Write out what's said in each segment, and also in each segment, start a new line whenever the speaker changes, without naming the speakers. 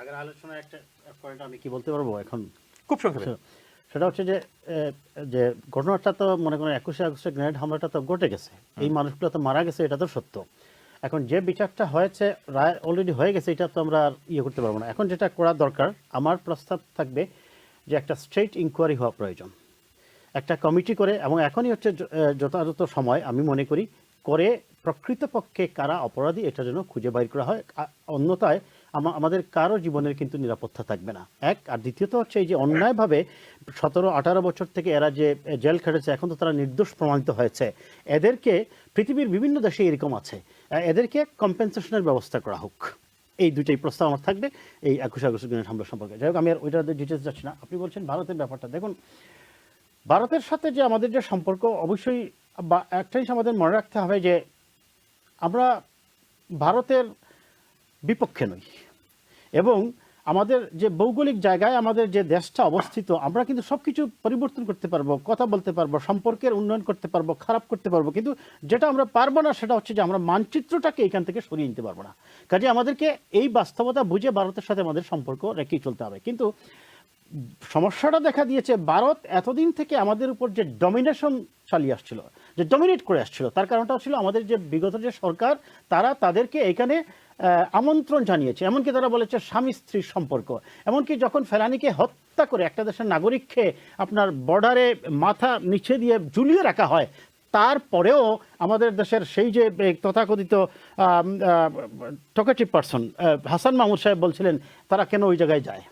আগের আলোচনায় একটা পয়েন্ট আমি কি বলতে পারব? এখন
খুব সংক্ষেপে।
সেটা হচ্ছে যে যে ঘটনাটা তো মনে করেন একুশে আগস্টে গ্রেনেড হামলাটা তো ঘটে গেছে। এই মানুষগুলো তো মারা গেছে এটা তো সত্য। এখন যে বিচারটা হয়েছে রায় অলরেডি হয়ে গেছে এটা তো আমরা ইয়ে করতে পারব না। এখন যেটা করা দরকার আমার প্রস্তাব থাকবে যে একটা স্ট্রেট ইনকোয়ারি হওয়া প্রয়োজন। একটা কমিটি করে এবং এখনই হচ্ছে যথাযথ সময় আমি মনে করি করে প্রকৃতপক্ষে কারা অপরাধী এটা যেন খুঁজে বাইর করা হয়। অন্যথায় আমাদের কারও জীবনের কিন্তু নিরাপত্তা থাকবে না। এক, আর দ্বিতীয়ত হচ্ছে এই যে অন্যায়ভাবে সতেরো, আঠারো বছর থেকে এরা যে জেল খেটেছে, এখন তো তারা নির্দোষ প্রমাণিত হয়েছে। এদেরকে পৃথিবীর বিভিন্ন দেশে এরকম আছে। এদেরকে কম্পেনসেশনের ব্যবস্থা করা হোক। এই দুইটাই প্রস্তাব আমার থাকবে এই একুশে আগস্ট গ্রেনেড হামলা সম্পর্কে। যাই হোক, আমি আর ওইটাতে ডিটেলস যাচ্ছি না। আপনি বলছেন ভারতের ব্যাপারটা। দেখুন, ভারতের সাথে যে আমাদের যে সম্পর্ক, অবশ্যই বা একটা জিনিস আমাদের মনে রাখতে হবে যে আমরা ভারতের বিপক্ষে নই। এবং আমাদের যে ভৌগোলিক জায়গায় আমাদের যে দেশটা অবস্থিত, আমরা কিন্তু সব কিছু পরিবর্তন করতে পারব, কথা বলতে পারব, সম্পর্কের উন্নয়ন করতে পারব, খারাপ করতে পারব, কিন্তু যেটা আমরা পারব না সেটা হচ্ছে যে আমরা মানচিত্রটাকে এখান থেকে সরিয়ে নিতে পারব না। কাজে আমাদেরকে এই বাস্তবতা বুঝে ভারতের সাথে আমাদের সম্পর্ক রেখেই চলতে হবে। কিন্তু সমস্যাটা দেখা দিয়েছে, ভারত এতদিন থেকে আমাদের উপর যে ডমিনেশন চালিয়ে আসছিল, যে ডমিনেট করে আসছিল, তার কারণটা ছিল আমাদের যে বিগত যে সরকার, তারা তাদেরকে এখানে আমন্ত্রণ জানিয়েছে। এমনকি তারা বলেছে স্বামী স্ত্রীর সম্পর্ক। এমনকি যখন ফেলানিকে হত্যা করে একটা দেশের নাগরিককে আপনার বর্ডারে মাথা নিচে দিয়ে ঝুলিয়ে রাখা হয়, তারপরেও আমাদের দেশের সেই যে তথাকথিত টকেটিভ পার্সন হাসান মাহমুদ সাহেব বলছিলেন, তারা কেন ওই জায়গায় যায়?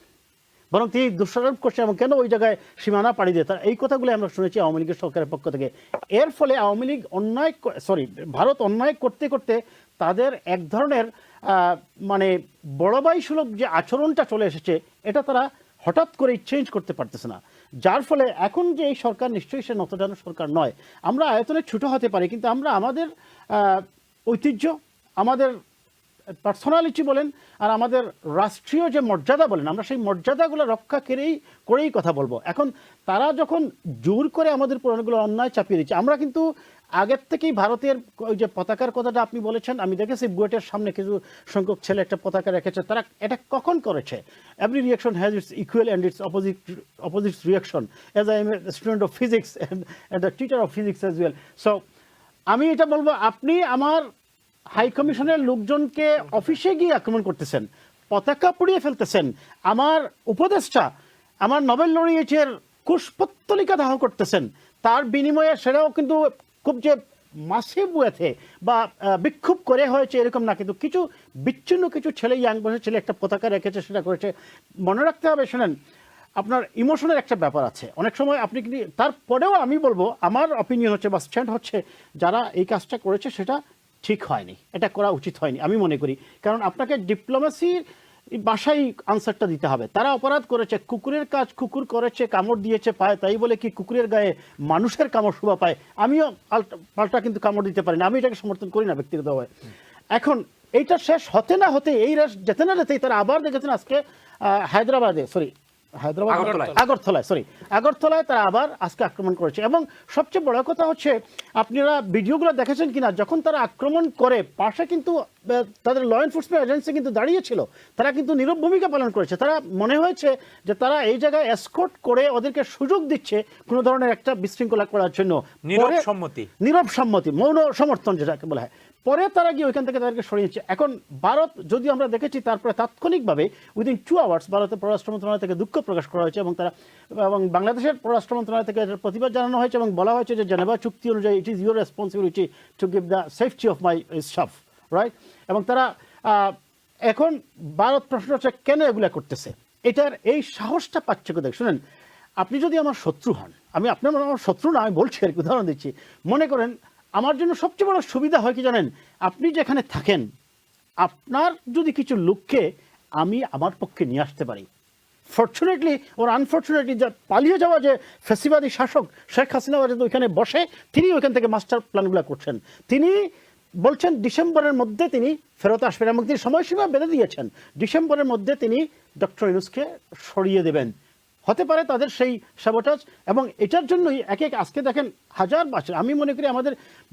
বরং তিনি দোষারোপ করছেন এবং কেন ওই জায়গায় সীমানা পাড়ি দিয়ে তারা এই কথাগুলো আমরা শুনেছি আওয়ামী লীগের সরকারের পক্ষ থেকে। এর ফলে আওয়ামী লীগ অন্যায় সরি ভারত অন্যায় করতে করতে তাদের এক ধরনের মানে বড় ভাই সুলভ যে আচরণটা চলে এসেছে, এটা তারা হঠাৎ করে চেঞ্জ করতে পারতেছে না। যার ফলে এখন যে এই সরকার নিশ্চয়ই সে নতজানো সরকার নয়। আমরা আয়তনে ছোট হতে পারি, কিন্তু আমরা আমাদের ঐতিহ্য, আমাদের পার্সোনালিটি বলেন, আর আমাদের রাষ্ট্রীয় যে মর্যাদা বলেন, আমরা সেই মর্যাদাগুলো রক্ষা করেই করেই কথা বলব। এখন তারা যখন জোর করে আমাদের পুরাণগুলো অন্যায় চাপিয়ে দিচ্ছে, আমরা কিন্তু আগের থেকেই ভারতের ওই যে পতাকার কথাটা আপনি বলেছেন, আমি দেখেছি বুয়েটের সামনে কিছু সংখ্যক ছেলে একটা পতাকা রেখেছে। তারা এটা কখন করেছে? Every reaction has its equal and its opposite opposite reaction as I am student of physics and the teacher of physics as well so আমি এটা বলব, আপনি আমার হাই কমিশনের লোকজনকে অফিসে গিয়ে আক্রমণ করতেছেন, পতাকা পুড়িয়ে ফেলতেছেন, আমার উপদেষ্টা, আমার নোবেল লরিয়েটের কুশপত্তলিকা দাহ করতেছেন, তার বিনিময়ে সেটাও কিন্তু খুব যে মাসিভ ওয়েতে বা বিক্ষোভ করে হয়েছে এরকম না, কিন্তু কিছু বিচ্ছিন্ন কিছু ছেলে ইয়াং বয়সের ছেলে একটা পতাকা রেখেছে, সেটা করেছে। মনে রাখতে হবে, শোনেন, আপনার ইমোশনের একটা ব্যাপার আছে। অনেক সময় আপনি কিন্তু তারপরেও আমি বলব, আমার অপিনিয়ন হচ্ছে বা স্ট্যান্ড হচ্ছে, যারা এই কাজটা করেছে, সেটা ঠিক হয়নি। এটা করা উচিত হয়নি, আমি মনে করি। কারণ আপনাকে ডিপ্লোমেসির বাসায় আনসারটা দিতে হবে। তারা অপরাধ করেছে, কুকুরের কাজ কুকুর করেছে, কামড় দিয়েছে পায়, তাই বলে কি কুকুরের গায়ে মানুষের কামড় শোভা পায়? আমিও পাল্টা কিন্তু কামড় দিতে পারি না, আমি এটাকে সমর্থন করি না ব্যক্তিগতভাবে এখন এইটা শেষ হতে না হতে এই রাস যেতে না যেতেই তারা আবার দেখেছেন আজকে হায়দ্রাবাদে সরি হায়দ্রাবাদ
আগরতলায়।
সরি আগরতলায় তারা আবার আজকে আক্রমণ করেছে। এবং সবচেয়ে বড় কথা হচ্ছে আপনারা ভিডিওগুলো দেখেছেন কিনা যখন তারা আক্রমণ করে পাশে কিন্তু তাদের ল এনফোর্সমেন্ট এজেন্সি কিন্তু দাঁড়িয়েছিল। তারা কিন্তু নীরব ভূমিকা পালন করেছে। তারা মনে হয়েছে যে তারা এই জায়গায় এসকোর্ট করে ওদেরকে সুযোগ দিচ্ছে কোনো ধরনের একটা বিশৃঙ্খলা করার জন্য।
নীরব সম্মতি।
নীরব সম্মতি মৌন সমর্থন যেটাকে বলা হয়। পরে তারা গিয়ে ওইখান থেকে তাদেরকে সরিয়েছে এখন ভারত যদি আমরা দেখেছি তারপরে তাৎক্ষণিকভাবে উইদিন টু আওয়ার্স ভারতের পররাষ্ট্র মন্ত্রণালয় থেকে দুঃখ প্রকাশ করা হয়েছে এবং তারা, এবং বাংলাদেশের পররাষ্ট্র মন্ত্রণালয় থেকে প্রতিবাদ জানানো হয়েছে এবং বলা হয়েছে যে জেনেভা চুক্তি অনুযায়ী it is your responsibility to give the safety of my staff right এবং তারা এখন ভারত প্রশ্ন হচ্ছে কেন এগুলা করতেছে? এটার এই সাহসটা পাচ্ছে কোথায়? শুনেন, আপনি যদি আমার শত্রু হন, আমি আপনার আমার শত্রু না, আমি বলছি আর কি, উদাহরণ দিচ্ছি। মনে করেন আমার জন্য সবচেয়ে বড় সুবিধা হয় কি জানেন? আপনি যেখানে থাকেন, আপনার যদি কিছু লোককে আমি আমার পক্ষে নিয়ে আসতে পারি। ফর্চুনেটলি ওর আনফর্চুনেটলি যা পালিয়ে যাওয়া যে ফেসিবাদী শাসক শেখ হাসিনা যদি ওইখানে বসে, তিনি ওইখান থেকে মাস্টার প্ল্যানগুলো করছেন। তিনি বলছেন ডিসেম্বরের মধ্যে তিনি ফেরত আসবেন এবং তিনি সময়সীমা বেঁধে দিয়েছেন। ডিসেম্বরের মধ্যে তিনি ডক্টর ইনুসকে সরিয়ে দেবেন। হতে পারে তাদের সেই সাবোটাজ এবং এটার জন্যই এক এক আজকে দেখেন হাজার বছর, আমি মনে করি আমাদের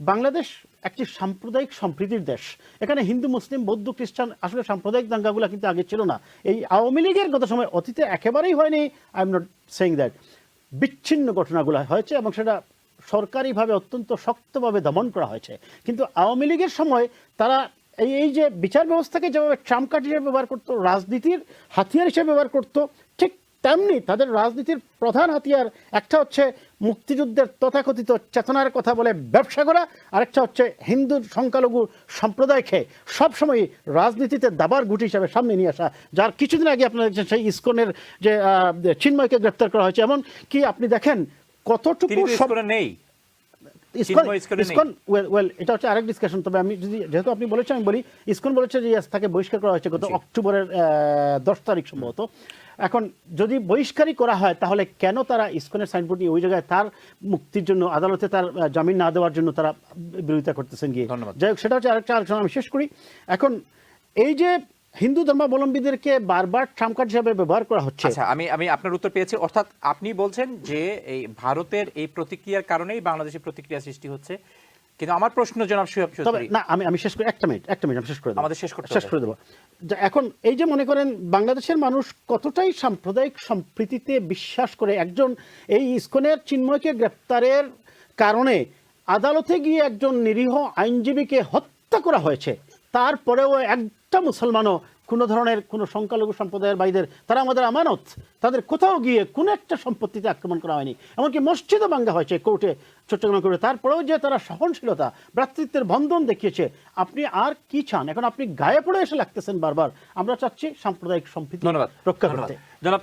বাংলাদেশ একটি সাম্প্রদায়িক সম্প্রীতির দেশ। এখানে হিন্দু, মুসলিম, বৌদ্ধ, খ্রিস্টান, আসলে সাম্প্রদায়িক দাঙ্গাগুলো কিন্তু আগে ছিল না। এই আওয়ামী লীগের গত সময় অতীতে একেবারেই হয়নি I am not saying that বিচ্ছিন্ন ঘটনাগুলো হয়েছে এবং সেটা সরকারিভাবে অত্যন্ত শক্তভাবে দমন করা হয়েছে। কিন্তু আওয়ামী লীগের সময় তারা এই এই যে বিচার ব্যবস্থাকে যেভাবে ট্রাম্প কার্ড হিসেবে ব্যবহার করতো, রাজনীতির হাতিয়ার হিসেবে ব্যবহার করতো তেমনি তাদের রাজনীতির প্রধান হাতিয়ার একটা হচ্ছে মুক্তিযুদ্ধের তথাকথিত চেতনার কথা বলে ব্যবসা করা আরেকটা হচ্ছে হিন্দু সংখ্যালঘু সম্প্রদায়কে সবসময় রাজনীতিতে দাবার গুটি হিসাবে সামনে নিয়ে আসা যার কিছুদিন আগে আপনারা দেখছেন সেই ইস্কনের যে চিন্ময়কে গ্রেপ্তার করা হয়েছে। এমন কি আপনি দেখেন কতটুকু
নেই।
ইসকন
চিন্ময় ইসকনে নেই।
ইসকন ওয়েল ওয়েল এটা হচ্ছে আরেক ডিসকাশন তবে আমি যদি যেহেতু আপনি বলেছেন আমি বলি ইসকন বলেছে যে তাকে বহিষ্কার করা হয়েছে গত অক্টোবরের দশ তারিখ সম্ভবত। এখন যদি বহিষ্কারই করা হয় তাহলে কেন তারা ইসকনের সাইনবোর্ড নিয়ে ওই জায়গায় তার মুক্তির জন্য আদালতে তার জামিন না দেওয়ার জন্য তারা বিরোধিতা করতেছেন গিয়ে?
ধন্যবাদ।
যাই হোক সেটা হচ্ছে আরেকটা আলোচনা আমি শেষ করি। এখন এই যে হিন্দু ধর্মাবলম্বীদেরকে বারবার ট্রাম্প কার্ড হিসাবে ব্যবহার করা হচ্ছে।
আচ্ছা আমি আমি আপনার উত্তর পেয়েছি। অর্থাৎ আপনি বলছেন যে এই ভারতের এই প্রতিক্রিয়ার কারণেই বাংলাদেশে প্রতিক্রিয়া সৃষ্টি হচ্ছে। কিন্তু আমার প্রশ্ন জনাব সুহাব
তবে
চৌধুরী।
না আমি আমি শেষ করি একটা মিনিট একটা মিনিট আমি শেষ করে দেবো।
আমাদের শেষ করতে
শেষ করে দেবো। যে এখন এই যে মনে করেন বাংলাদেশের মানুষ কতটাই সাম্প্রদায়িক সম্প্রীতিতে বিশ্বাস করে একজন এই ইস্কনের চিন্ময়কে গ্রেপ্তারের কারণে আদালতে গিয়ে একজন নিরীহ আইনজীবীকে হত্যা করা হয়েছে তারপরেও একটা মুসলমানও কোনো ধরনের কোনো সংখ্যালঘু সম্প্রদায়ের বাইদের তারা আমাদের আমানত তাদের কোথাও গিয়ে কোনো একটা সম্পত্তিতে আক্রমণ করা হয়নি। এমনকি মসজিদও ভাঙ্গা হয়েছে কোর্টে চট্টগ্রাম কোর্টে। তারপরেও যে তারা সহনশীলতা ভ্রাতৃত্বের বন্ধন দেখিয়েছে আপনি আর কি চান? এখন আপনি গায়ে পড়ে এসে লাগতেছেন বারবার। আমরা চাচ্ছি সাম্প্রদায়িক সম্প্রীতি রক্ষা। করতে।
জনাব